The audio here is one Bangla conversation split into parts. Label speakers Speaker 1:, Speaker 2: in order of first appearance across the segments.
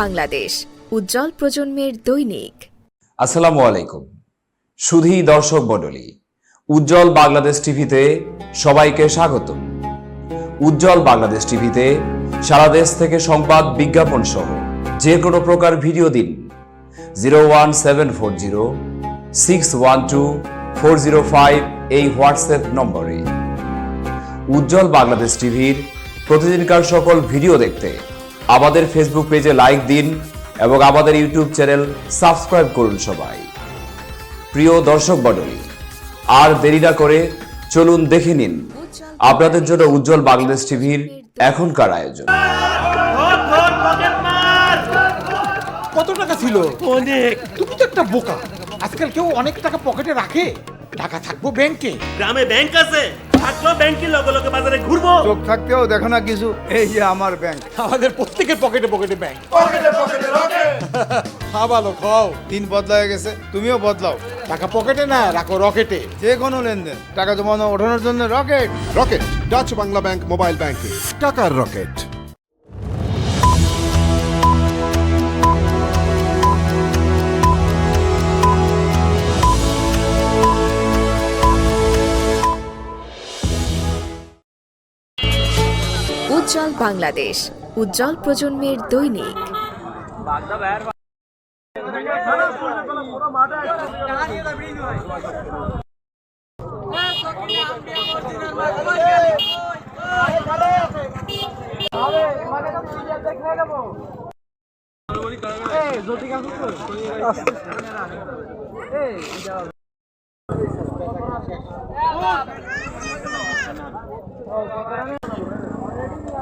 Speaker 1: বাংলাদেশ, উজ্জ্বল প্রজন্মের দৈনিক।
Speaker 2: আসসালামু আলাইকুম। সুধী দর্শক মণ্ডলী, উজ্জ্বল বাংলাদেশ টিভিতে সবাইকে স্বাগত উজ্জ্বল বাংলাদেশ টিভিতে সারা দেশ থেকে সংবাদ বিজ্ঞাপন সহ যে কোনো প্রকার ভিডিও দিন, zero one seven four zero, six one two four zero five এই হোয়াটসঅ্যাপ নম্বরে। উজ্জ্বল বাংলাদেশ টিভির প্রতিদিনকার সকল ভিডিও দেখতে আমাদের ফেসবুক পেজে লাইক দিন এবং আমাদের ইউটিউব চ্যানেল সাবস্ক্রাইব করুন সবাই। প্রিয় দর্শক মণ্ডলী আর দেরি না করে চলুন দেখে নিন আপনাদের জন্য উজ্জ্বল বাংলাদেশ টিভির এখনকার আয়োজন।
Speaker 3: কত টাকা ছিল?
Speaker 4: অনেক।
Speaker 3: তুমি তো একটা বোকা। আজকাল কেউ অনেক টাকা পকেটে রাখে? টাকা থাকব ব্যাংকে।
Speaker 4: গ্রামে ব্যাংক আছে। থাকল ব্যাংকের লগে লগে বাজারে ঘুরবো?
Speaker 5: চোখ থাকতেও দেখো না কিছু। এই যে আমার ব্যাংক।
Speaker 3: আমাদের প্রত্যেকের পকেটে পকেটে ব্যাংক। পকেটে পকেটে রকে হ্যাঁ ভালো খাও।
Speaker 5: দিন বদলায় গেছে তুমিও বদলাও।
Speaker 3: টাকা পকেটে না রাখো রকেটে।
Speaker 5: যে কোনো লেনদেন। টাকা জমানো ওঠানোর জন্য Rocket.
Speaker 6: Rocket Dutch Bangla bank mobile banking. টাকার রকেট।
Speaker 1: উজ্জ্বল বাংলাদেশ উজ্জ্বল প্রজন্মের দৈনিক।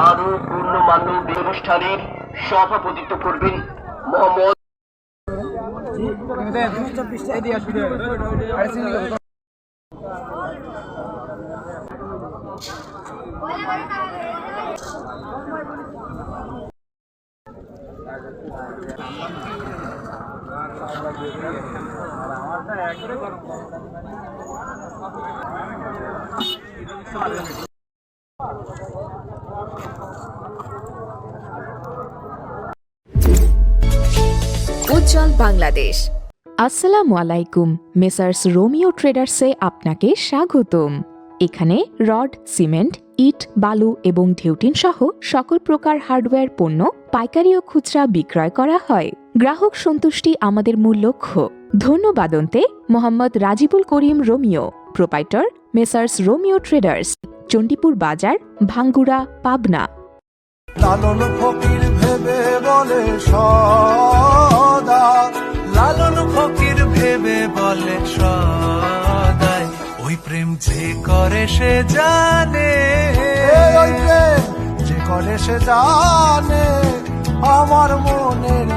Speaker 7: আরও গণ্যমান্য অনুষ্ঠানের সভাপতিত্ব করবেন মোহাম্মদ
Speaker 1: উজ্জ্বল বাংলাদেশ।
Speaker 8: আসসালামু আলাইকুম মেসার্স রোমিও ট্রেডার্সে আপনাকে স্বাগতম। এখানে রড সিমেন্ট ইট বালু এবং ঢেউটিন সহ সকল প্রকার হার্ডওয়্যার পণ্য পাইকারি ও খুচরা বিক্রয় করা হয়। গ্রাহক সন্তুষ্টি আমাদের মূল লক্ষ্য। ধন্যবাদন্তে Mohammad Rajibul Karim Romeo proprietor messrs Romeo traders Chandipur Bazar Bhangura Pabna.
Speaker 9: Lalon Fakir ভেবে বলে সদা বলে সদাই ওই প্রেম যে করে সে জানে। যে করে সে জানে আমার মনের